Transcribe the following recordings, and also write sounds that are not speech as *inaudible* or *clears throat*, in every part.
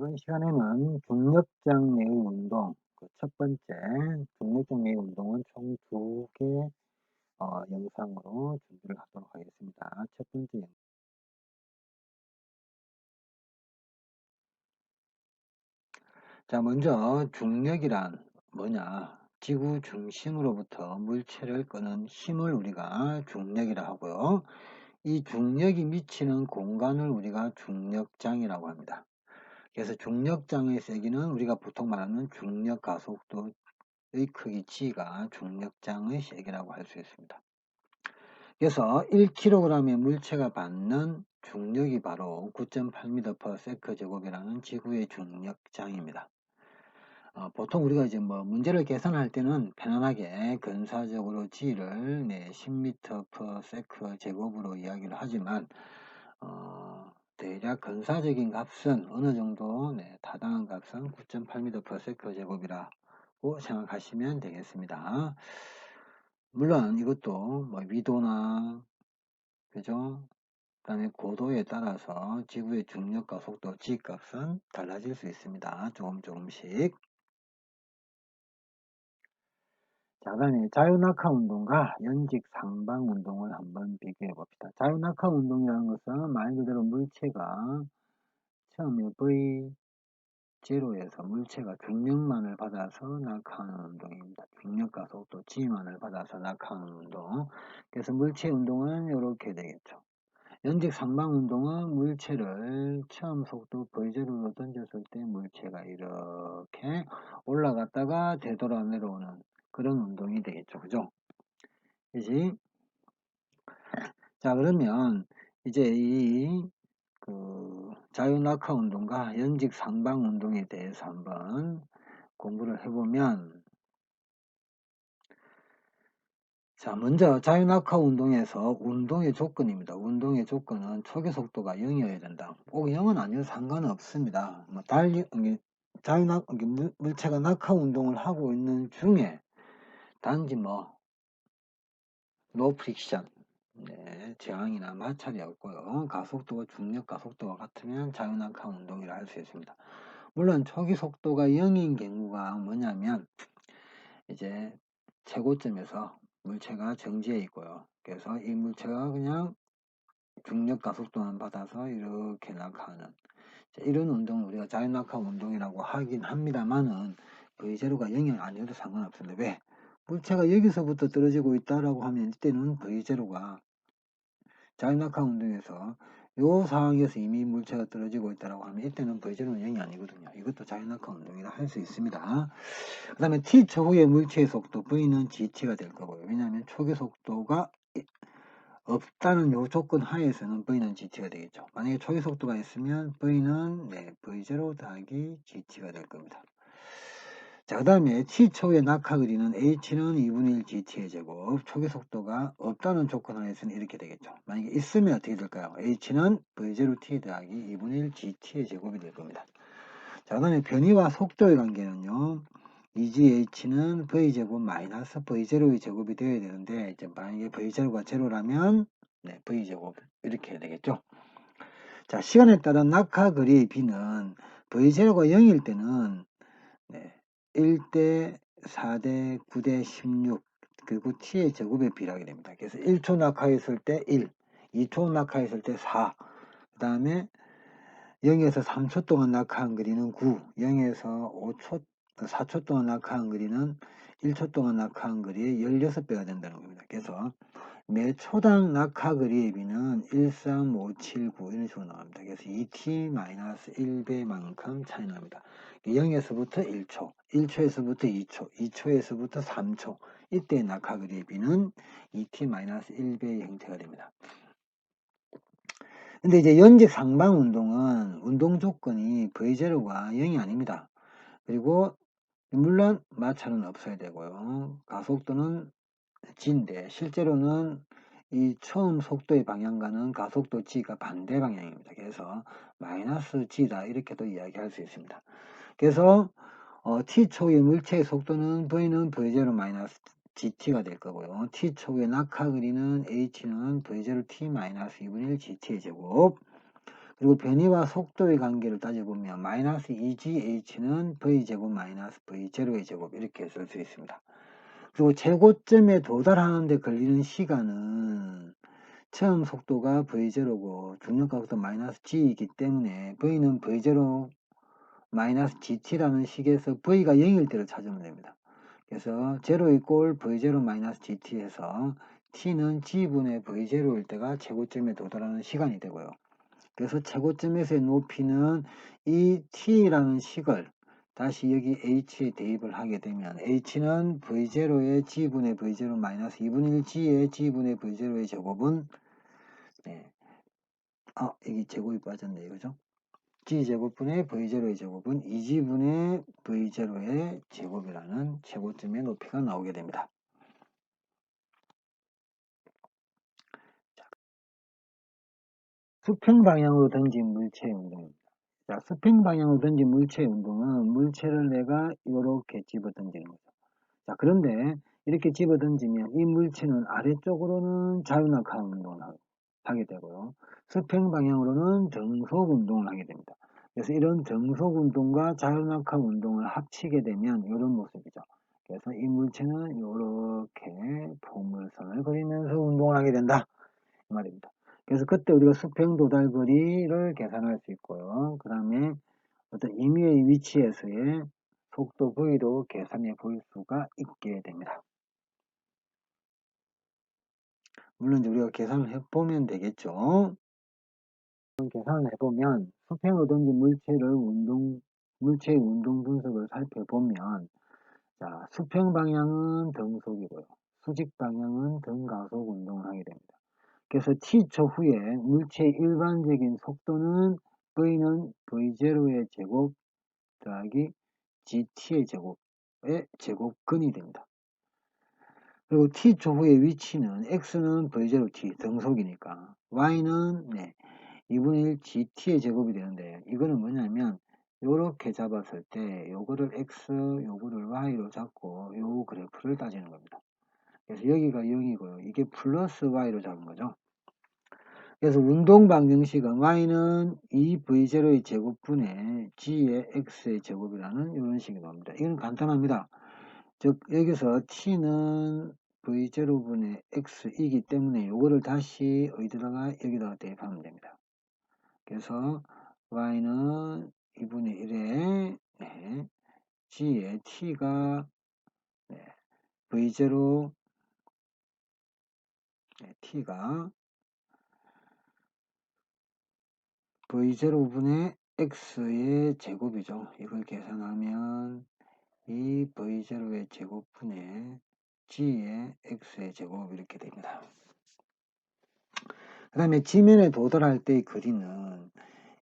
이번 시간에는 중력장 내의 운동, 그 첫 번째 중력장 내의 운동은 총 두 개 어, 영상으로 준비를 하도록 하겠습니다. 첫 번째 영- 자, 먼저 중력이란 뭐냐? 지구 중심으로부터 물체를 끄는 힘을 우리가 중력이라 하고요. 이 중력이 미치는 공간을 우리가 중력장이라고 합니다. 그래서 중력장의 세기는 우리가 보통 말하는 중력 가속도의 크기 g가 중력장의 세기라고 할 수 있습니다. 그래서 1kg의 물체가 받는 중력이 바로 9.8m/s 제곱이라는 지구의 중력장입니다. 어, 보통 우리가 이제 뭐 문제를 계산할 때는 편안하게 근사적으로 g를 네, 10m/s 제곱으로 이야기를 하지만 어, 대략 근사적인 값은 어느 정도 네, 타당한 값은 9.8m/s 제곱이라고 생각하시면 되겠습니다. 물론 이것도 뭐 위도나 그죠? 그다음에 고도에 따라서 지구의 중력과 속도 g 값은 달라질 수 있습니다. 조금 조금씩. 자, 그다음에 자유낙하 운동과 연직 상방 운동을 한번 비교해 봅시다. 자유낙하 운동이라는 것은 말 그대로 물체가 처음에 V 제로에서 물체가 중력만을 받아서 낙하하는 운동입니다. 중력과 속도 G만을 받아서 낙하하는 운동. 그래서 물체 운동은 이렇게 되겠죠. 연직 상방 운동은 물체를 처음 속도 V0로 던졌을 때 물체가 이렇게 올라갔다가 되돌아 내려오는 그런 운동이 되겠죠. 그죠? 그지? 자, 그러면 이제 이 그 자유낙하 운동과 연직 상방 운동에 대해서 한번 공부를 해보면 자, 먼저 자유낙하 운동에서 운동의 조건입니다. 운동의 조건은 초기 속도가 0이어야 된다. 꼭 0은 아니어도 상관없습니다. 뭐 달리 자유낙 물, 물체가 낙하 운동을 하고 있는 중에 단지 뭐 노 프릭션 네, 저항이나 마찰이 없고요. 가속도가 중력 가속도가 같으면 자유낙하 운동이라 할 수 있습니다. 물론 초기 속도가 0인 경우가 뭐냐면 이제 최고점에서 물체가 정지해 있고요. 그래서 이 물체가 그냥 중력 가속도만 받아서 이렇게 낙하하는 이런 운동을 우리가 자유낙하 운동이라고 하긴 합니다만은 V0가 0이 아니어도 상관없습니다. 왜? 물체가 여기서부터 떨어지고 있다라고 하면 이때는 V0가 자유낙하 운동에서 요 상황에서 이미 물체가 떨어지고 있다라고 하면 이때는 V0는 0이 아니거든요. 이것도 자유낙하 운동이라 할 수 있습니다. 그 다음에 t 초후의 물체의 속도 V는 GT가 될 거고요. 왜냐하면 초기 속도가 없다는 요 조건 하에서는 V는 GT가 되겠죠. 만약에 초기 속도가 있으면 V는 네, V0 더하기 GT가 될 겁니다. 자, 그 다음에 t 초의 낙하 거리는 h는 2분의 1 gt의 제곱, 초기 속도가 없다는 조건 하에서는 이렇게 되겠죠. 만약에 있으면 어떻게 될까요? h는 v0t 더하기 2분의 1 gt의 제곱이 될 겁니다. 자, 그 다음에 변이와 속도의 관계는요. 2gH는 V제곱 마이너스 V0의 제곱이 되어야 되는데, 이제 만약에 V0가 제로라면, 네, V제곱. 이렇게 해야 되겠죠. 자, 시간에 따른 낙하 거리의 B는 V0가 0일 때는, 네, 1대 4대 9대 16, 그리고 T의 제곱에 비례하게 됩니다. 그래서 1초 낙하했을 때 1, 2초 낙하했을 때 4, 그 다음에 0에서 3초 동안 낙하한 거리는 9, 0에서 5초 4초 동안 낙하한 거리는 1초 동안 낙하한 거리의 16배가 된다는 겁니다. 그래서 매 초당 낙하 거리의 비는 13579 이런 식으로 나옵니다. 그래서 2t-1배만큼 차이 납니다. 0에서부터 1초, 1초에서부터 2초, 2초에서부터 3초 이때 낙하 거리의 비는 2t-1배의 형태가 됩니다. 근데 이제 연직 상방 운동은 운동 조건이 V0가 0이 아닙니다. 그리고 물론 마찰은 없어야 되고요. 가속도는 g인데 실제로는 이 처음 속도의 방향과는 가속도 g가 반대 방향입니다. 그래서 마이너스 g다 이렇게도 이야기할 수 있습니다. 그래서 어, t 초의 물체의 속도는 v는 v0 마이너스 gt가 될 거고요. t 초의 낙하 거리는 h는 v0 t 마이너스 2분의 1 gt의 제곱 그리고 변이와 속도의 관계를 따져보면 마이너스 2GH는 V제곱 마이너스 V0의 제곱 이렇게 쓸 수 있습니다. 그리고 최고점에 도달하는데 걸리는 시간은 처음 속도가 V0고 중력각도 마이너스 G이기 때문에 V는 V0 마이너스 GT라는 식에서 V가 0일 때를 찾으면 됩니다. 그래서 0 이꼴 V0 마이너스 GT에서 T는 G분의 V0일 때가 최고점에 도달하는 시간이 되고요. 그래서 최고점에서의 높이는 이 T라는 식을 다시 여기 H에 대입을 하게 되면 H는 V0의 G분의 V0 마이너스 2분의 1 G의 G분의 V0의 제곱은 네. 아 여기 제곱이 빠졌네 이거죠 G제곱분의 V0의 제곱은 2G분의 V0의 제곱이라는 최고점의 높이가 나오게 됩니다. 수평 방향으로 던진 물체의 운동입니다. 자, 수평 방향으로 던진 물체의 운동은 물체를 내가 이렇게 집어 던지는 거죠. 자, 그런데 이렇게 집어 던지면 이 물체는 아래쪽으로는 자유낙하 운동을 하게 되고요. 수평 방향으로는 정속 운동을 하게 됩니다. 그래서 이런 정속 운동과 자유낙하 운동을 합치게 되면 이런 모습이죠. 그래서 이 물체는 이렇게 포물선을 그리면서 운동을 하게 된다. 이 말입니다. 그래서 그때 우리가 수평 도달 거리를 계산할 수 있고요. 그 다음에 어떤 임의의 위치에서의 속도 V도 계산해 볼 수가 있게 됩니다. 물론 우리가 계산을 해보면 되겠죠. 계산을 해보면 수평으로 던진 물체를 운동, 물체의 운동 분석을 살펴보면 자, 수평 방향은 등속이고요. 수직 방향은 등가속 운동을 하게 됩니다. 그래서 t초 후에 물체의 일반적인 속도는 v는 v0의 제곱 더하기 gt의 제곱의 제곱근이 됩니다. 그리고 t초 후의 위치는 x는 v0t 등속이니까 y는 네, 2분의 1 gt의 제곱이 되는데 이거는 뭐냐면 이렇게 잡았을 때 요거를 x 요거를 y로 잡고 요 그래프를 따지는 겁니다. 그래서 여기가 0이고요. 이게 플러스 y로 잡은 거죠. 그래서 운동 방정식은 y는 2v0의 제곱분의 g의 x의 제곱이라는 이런 식이 나옵니다. 이건 간단합니다. 즉 여기서 t는 v0분의 x이기 때문에 이거를 다시 어디다가 여기다가 대입하면 됩니다. 그래서 y는 2분의 1에 네, g의 t가 네, v0 네, t가 v0분의 x의 제곱이죠. 이걸 계산하면 이 v0의 제곱분의 g의 x의 제곱 이렇게 됩니다. 그 다음에 지면에 도달할 때의 거리는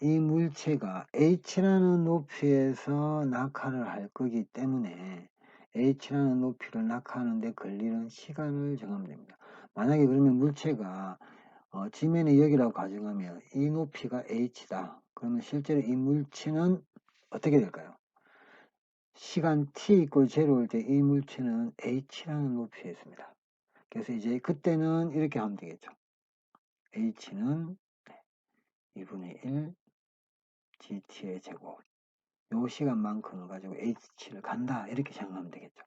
이 물체가 h라는 높이에서 낙하를 할 거기 때문에 h라는 높이를 낙하하는데 걸리는 시간을 정하면 됩니다. 만약에 그러면 물체가 어, 지면의 여기라고 가정하면 이 높이가 h다. 그러면 실제로 이 물체는 어떻게 될까요? 시간 t 이꼴 제로일 때 이 물체는 h라는 높이에 있습니다. 그래서 이제 그때는 이렇게 하면 되겠죠. h는 2분의 1 gt의 제곱 요 시간만큼을 가지고 h를 간다 이렇게 생각하면 되겠죠.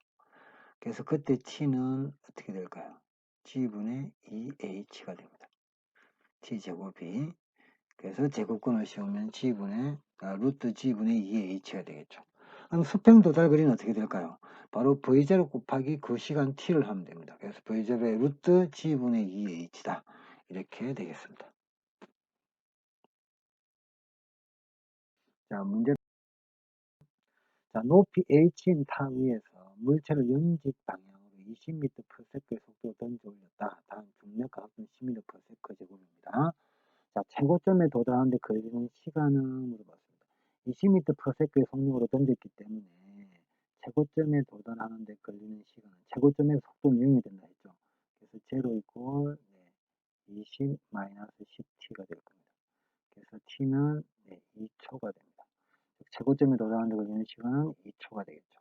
그래서 그때 t는 어떻게 될까요? G분의 2h가 됩니다. t제곱이 그래서 제곱근을 씌우면 g분의 아, 루트 g분의 2의 h가 되겠죠. 그럼 수평 도달 거리는 어떻게 될까요? 바로 v0 곱하기 그 시간 t를 하면 됩니다. 그래서 v0의 루트 g분의 2의 h다. 이렇게 되겠습니다. 자, 문제. 자, 높이 h인 타 위에서 물체를 영직 방향으로 20m/s의 속도로 던져 올렸다. 다음 중력과 합은 10m/s 제곱입니다. 자, 최고점에 도달하는데 걸리는 시간은 물어봤습니다. 20m/s의 속력으로 던졌기 때문에 최고점에 도달하는데 걸리는 시간은 최고점의 속도는 0이 된다 했죠. 그래서 0 이꼴 20 마이너스 10t가 될 겁니다. 그래서 t는 네, 2초가 됩니다. 최고점에 도달하는데 걸리는 시간은 2초가 되겠죠.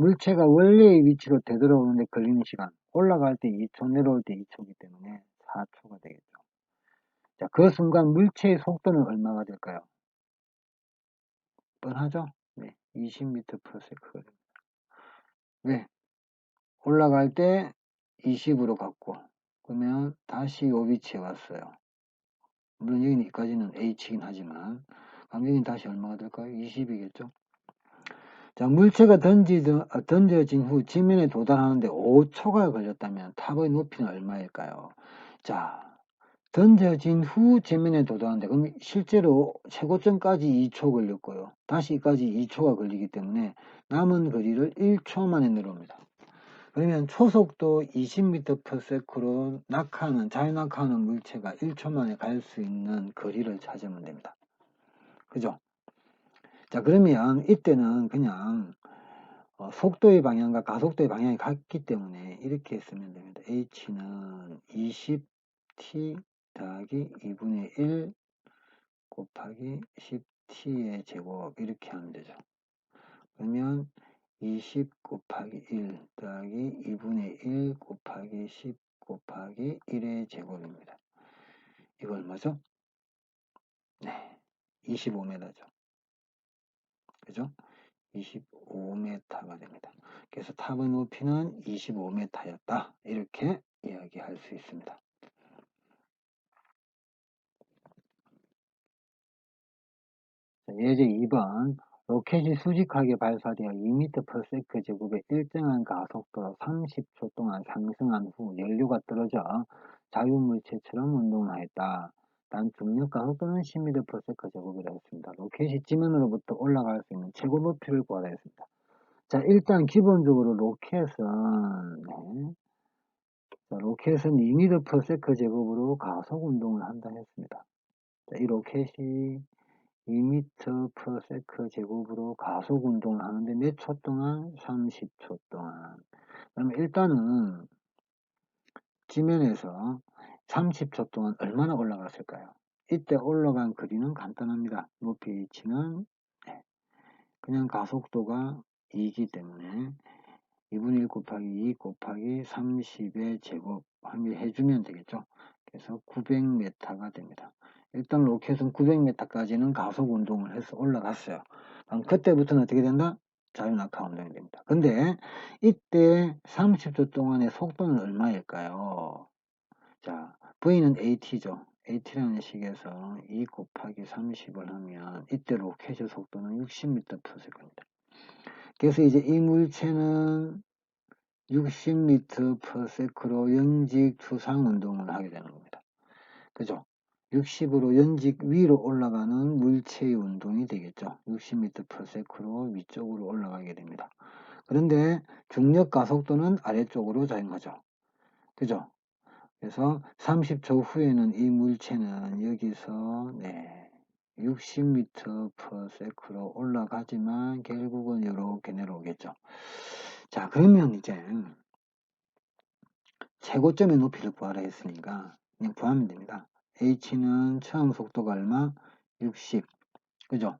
물체가 원래의 위치로 되돌아오는데 걸리는 시간 올라갈 때 2초 내려올 때 2초이기 때문에 4초가 되겠죠. 자, 그 순간 물체의 속도는 얼마가 될까요? 뻔하죠? 네, 20m/s가 됩니다. 왜? 올라갈 때 20으로 갔고 그러면 다시 요 위치에 왔어요. 물론 여기까지는 h이긴 하지만 간격이 다시 얼마가 될까요? 20이겠죠? 자, 물체가 던지던, 어, 던져진 후 지면에 도달하는데 5초가 걸렸다면 탑의 높이는 얼마일까요? 자, 던져진 후 지면에 도달하는데 그럼 실제로 최고점까지 2초 걸렸고요. 다시까지 2초가 걸리기 때문에 남은 거리를 1초 만에 내려옵니다. 그러면 초속도 20m/s로 낙하하는 자유낙하하는 물체가 1초 만에 갈 수 있는 거리를 찾으면 됩니다. 그죠? 자 그러면 이때는 그냥 어, 속도의 방향과 가속도의 방향이 같기 때문에 이렇게 쓰면 됩니다. h는 20t 더하기 2분의 1 곱하기 10t의 제곱 이렇게 하면 되죠. 그러면 20 곱하기 1 더하기 2분의 1 곱하기 10 곱하기 1의 제곱입니다. 이거 얼마죠? 네, 25m죠. 그죠? 25m가 됩니다. 그래서 탑의 높이는 25m였다. 이렇게 이야기할 수 있습니다. 예제 2번 로켓이 수직하게 발사되어 2m/s 제곱의 일정한 가속도로 30초 동안 상승한 후 연료가 떨어져 자유물체처럼 운동을 하였다. 단 중력 가속도는 10m/s 제곱이라 했습니다. 로켓이 지면으로부터 올라갈 수 있는 최고 높이를 구하라 했습니다. 자, 일단 기본적으로 로켓은 네. 자, 로켓은 2m/s 제곱으로 가속 운동을 한다 했습니다. 자, 이 로켓이 2m/s 제곱으로 가속 운동을 하는데 몇 초 동안? 30초 동안. 그러면 일단은 지면에서 30초 동안 얼마나 올라갔을까요? 이때 올라간 거리는 간단합니다. 높이 h는 네. 그냥 가속도가 2이기 때문에 2분의 1 곱하기 2 곱하기 30의 제곱 하면 해주면 되겠죠. 그래서 900m가 됩니다. 일단 로켓은 900m까지는 가속 운동을 해서 올라갔어요. 그럼 그때부터는 어떻게 된다? 자유낙하 운동이 됩니다. 근데 이때 30초 동안의 속도는 얼마일까요? 자, V는 AT죠. AT라는 식에서 2 곱하기 30을 하면 이때 로켓의 속도는 60m/s입니다. 그래서 이제 이 물체는 60m/s로 연직 추상 운동을 하게 되는 겁니다. 그죠? 60으로 연직 위로 올라가는 물체의 운동이 되겠죠. 60m/s로 위쪽으로 올라가게 됩니다. 그런데 중력 가속도는 아래쪽으로 자행하죠. 그죠? 그래서 30초 후에는 이 물체는 여기서 네, 60m/s로 올라가지만 결국은 이렇게 내려오겠죠. 자, 그러면 이제 최고점의 높이를 구하라 했으니까 그냥 구하면 됩니다. h는 처음 속도가 얼마? 60. 그죠?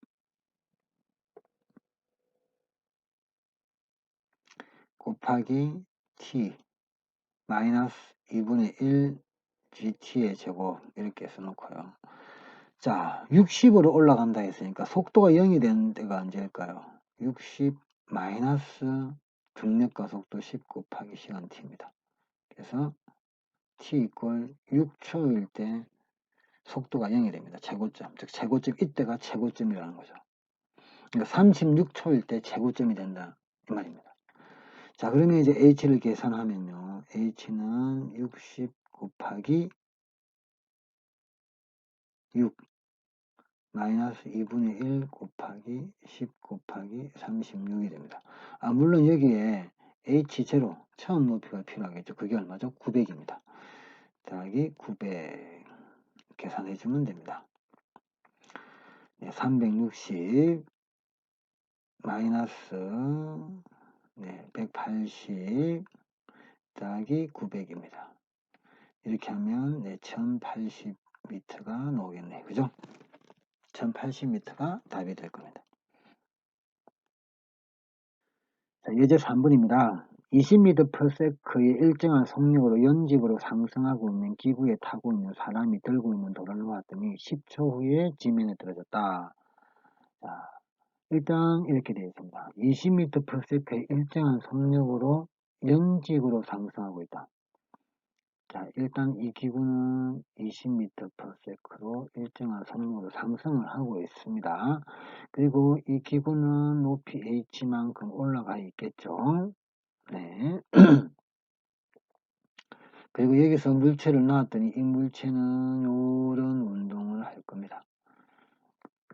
곱하기 t 마이너스 2분의 1 gt의 제곱 이렇게 써놓고요. 자, 60으로 올라간다 했으니까 속도가 0이 되는 데가 언제일까요? 60 마이너스 중력가 속도 10 곱하기 시간 t입니다. 그래서 t 이퀄 6초일 때 속도가 0이 됩니다. 최고점. 즉 최고점 이때가 최고점이라는 거죠. 그러니까 36초일 때 최고점이 된다 이 말입니다. 자 그러면 이제 h를 계산하면요. h는 60 곱하기 6 마이너스 2분의 1 곱하기 10 곱하기 36이 됩니다. 아 물론 여기에 h0 처음 높이가 필요하겠죠. 그게 얼마죠? 900입니다. 더하기 900 계산해 주면 됩니다. 네, 360 마이너스 네, 180 더하기 900입니다. 이렇게 하면 네, 1080m가 나오겠네. 그죠? 1080m가 답이 될 겁니다. 자, 예제 3번입니다. 20m/s의 일정한 속력으로 연집으로 상승하고 있는 기구에 타고 있는 사람이 들고 있는 돌을 놓았더니 10초 후에 지면에 떨어졌다. 자, 일단 이렇게 되어 있습니다. 20m/s의 일정한 속력으로 연직으로 상승하고 있다. 자, 일단 이 기구는 20m/s로 일정한 속력으로 상승을 하고 있습니다. 그리고 이 기구는 높이 h만큼 올라가 있겠죠. 네. *clears throat* 그리고 여기서 물체를 놨더니 이 물체는 이런 운동을 할 겁니다.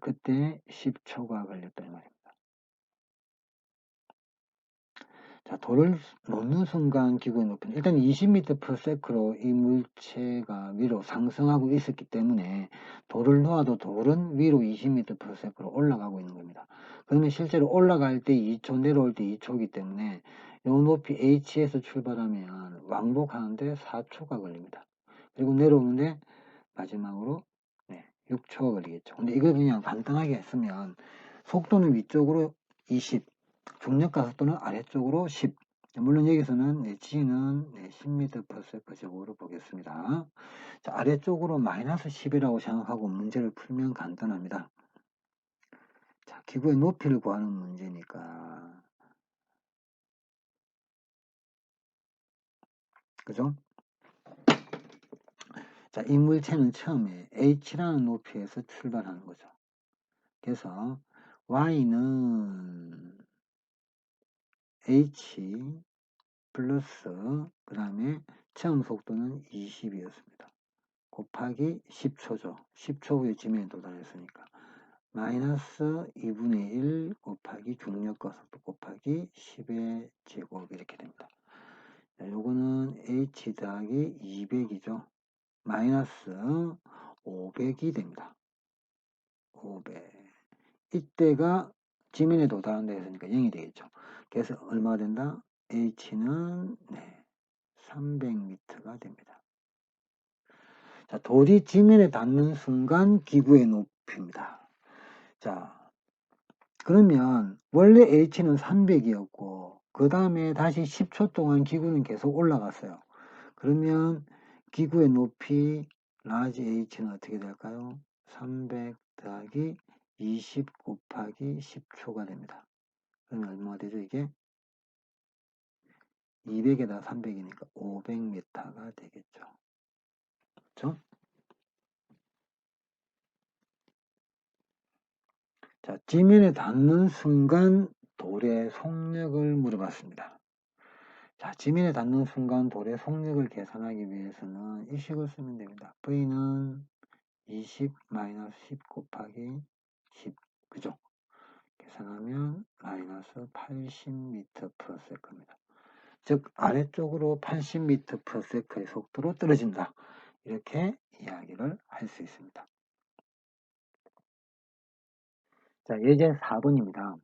그때 10초가 걸렸다 이 말입니다. 자, 돌을 놓는 순간 기구의 높이는 일단 20m/s로 이 물체가 위로 상승하고 있었기 때문에 돌을 놓아도 돌은 위로 20m/s로 올라가고 있는 겁니다. 그러면 실제로 올라갈 때 2초, 내려올 때 2초이기 때문에 이 높이 h에서 출발하면 왕복하는데 4초가 걸립니다. 그리고 내려오는데 마지막으로 네, 6초가 걸리겠죠. 근데 이걸 그냥 간단하게 했으면 속도는 위쪽으로 20, 중력 가속도는 아래쪽으로 10. 물론 여기서는 네, G는 네, 10m/s 적으로 보겠습니다. 자, 아래쪽으로 마이너스 10이라고 생각하고 문제를 풀면 간단합니다. 자, 기구의 높이를 구하는 문제니까 그죠? 자, 이 물체는 처음에 h라는 높이에서 출발하는 거죠. 그래서 y는 h 플러스 그 다음에 체험 속도는 20이었습니다. 곱하기 10초죠. 10초 후에 지면에 도달했으니까 마이너스 2분의 1 곱하기 중력과 속도 곱하기 10의 제곱 이렇게 됩니다. 자, 요거는 h 더하기 200이죠. 마이너스 500이 됩니다. 500 이때가 지면에 도달한다 했으니까 0이 되겠죠. 그래서 얼마가 된다? h는 네, 300m가 됩니다. 자, 돌이 지면에 닿는 순간 기구의 높이입니다. 자, 그러면 원래 h는 300이었고 그 다음에 다시 10초 동안 기구는 계속 올라갔어요. 그러면 기구의 높이 라지 h는 어떻게 될까요? 300 더하기 20 곱하기 10초가 됩니다. 그러면 얼마가 되죠, 이게? 200에다 300이니까 500m가 되겠죠. 그렇죠? 자, 지면에 닿는 순간 돌의 속력을 물어봤습니다. 자, 지면에 닿는 순간 돌의 속력을 계산하기 위해서는 이 식을 쓰면 됩니다. V는 20 10 곱하기 10 그죠? 계산하면 마이너스 80m/s입니다. 즉 아래쪽으로 80m/s의 속도로 떨어진다. 이렇게 이야기를 할 수 있습니다. 자, 예제 4번입니다.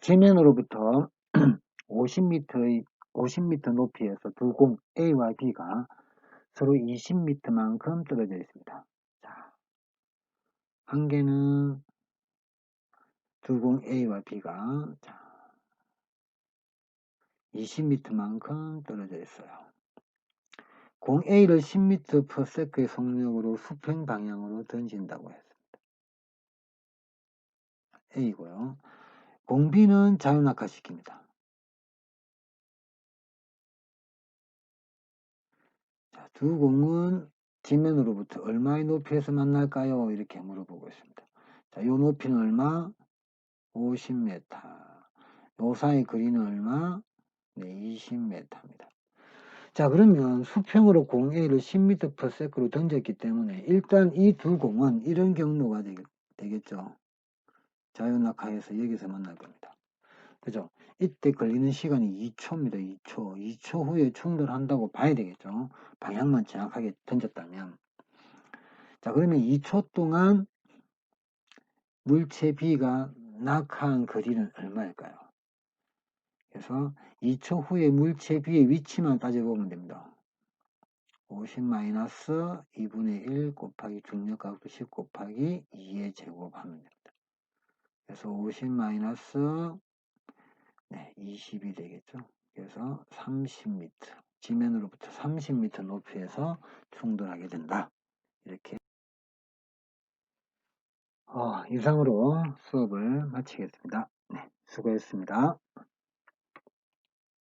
지면으로부터 *clears throat* 50m의 50m 높이에서 두 공 A와 B가 서로 20m만큼 떨어져 있습니다. 자, 한 개는 두 공 A와 B가 자, 20m만큼 떨어져 있어요. 공 A를 10m/s의 속력으로 수평 방향으로 던진다고 했습니다. A고요. 공 B는 자유낙하시킵니다. 자, 두 공은 지면으로부터 얼마의 높이에서 만날까요? 이렇게 물어보고 있습니다. 자, 이 높이는 얼마? 50m. 요 사이 거리는 얼마? 네, 20m입니다. 자, 그러면 수평으로 공 A를 10m/s로 던졌기 때문에 일단 이 두 공은 이런 경로가 되겠, 죠 자유낙하에서 여기서 만날 겁니다. 그죠? 이때 걸리는 시간이 2초입니다. 2초. 2초 후에 충돌한다고 봐야 되겠죠. 방향만 정확하게 던졌다면. 자, 그러면 2초 동안 물체 B가 낙하한 거리는 얼마일까요? 그래서 2초 후에 물체 B의 위치만 따져보면 됩니다. 50-2분의 1 곱하기 중력각도 10 곱하기 2의 제곱하면 됩니다. 그래서 50 마이너스 네, 20이 되겠죠. 그래서 30m, 지면으로부터 30m 높이에서 충돌하게 된다. 이렇게 어, 이상으로 수업을 마치겠습니다. 네, 수고했습니다.